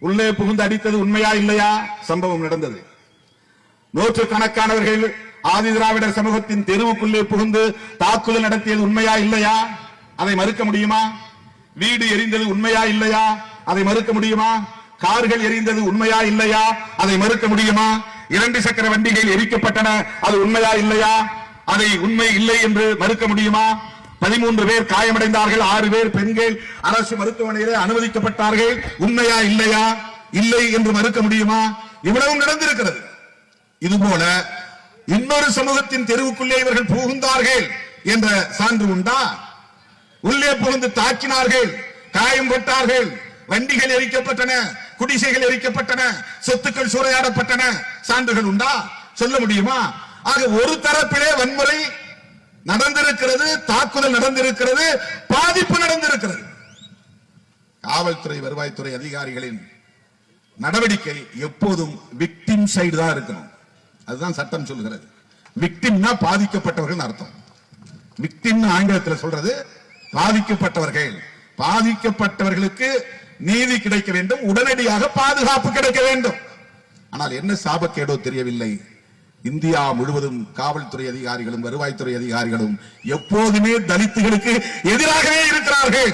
உள்ளே புகுந்து அடித்தது உண்மையா இல்லையா? சம்பவம் நடந்தது. நூற்றுக்கணக்கானவர்கள் ஆதி திராவிடர் சமூகத்தின் தெருவுக்குள்ளே புகுந்து தாக்குதல் நடத்தியது உண்மையா இல்லையா? அதை மறுக்க முடியுமா? வீடு எரிந்தது உண்மையா இல்லையா? அதை மறுக்க முடியுமா? கார்கள் எரிந்தது உண்மையா இல்லையா? அதை மறுக்க முடியுமா? இரண்டு சக்கர வண்டிகள் எரிக்கப்பட்டன அது உண்மையா இல்லையா? அதை உண்மை இல்லை என்று மறுக்க முடியுமா? பதிமூன்று பேர் காயமடைந்தார்கள் ஆறு பேர் பெண்கள். அரசு மருத்துவமனையிலே அனுமதிக்கப்பட்டார்கள். உண்மையா இல்லையா? இல்லை என்று மறுக்க முடியுமா? இவ்வளவும் நடந்திருக்கிறது. இதுபோல இன்னொரு சமூகத்தின் தெருவுக்குள்ளே இவர்கள் புகுந்தார்கள் என்ற சான்று உண்டா? உள்ளே புகுந்து தாக்கினார்கள் காயம் பட்டார்கள் வண்டிகள் எரிக்கப்பட்டன குடிசைகள் எரிக்கப்பட்டன சொத்துக்கள் சூறையாடப்பட்டன. சான்றுகள் உண்டா? சொல்ல முடியுமா? ஆக ஒரு தரப்பிலே வன்முறை நடந்திருக்கிறது தாக்குதல் நடந்திருக்கிறது பாதிப்பு நடந்திருக்கிறது. காவல்துறை வருவாய்த்துறை அதிகாரிகளின் நடவடிக்கை எப்போதும் விக்டிம் சைடு தான் இருக்கணும். அதுதான் சட்டம் சொல்கிறது விக்டிம்னா பாதிக்கப்பட்டவர்கள் அர்த்தம். விக்டிம் ஆங்கிலத்தில் சொல்றது பாதிக்கப்பட்டவர்கள். பாதிக்கப்பட்டவர்களுக்கு நீதி கிடைக்க வேண்டும் உடனடியாக பாதுகாப்பு கிடைக்க வேண்டும். ஆனால் என்ன சாபக்கேடோ தெரியவில்லை. இந்தியா முழுவதும் காவல்துறை அதிகாரிகளும் வருவாய்த்துறை அதிகாரிகளும் எப்போதுமே தலித்துகளுக்கு எதிராகவே இருக்கிறார்கள்.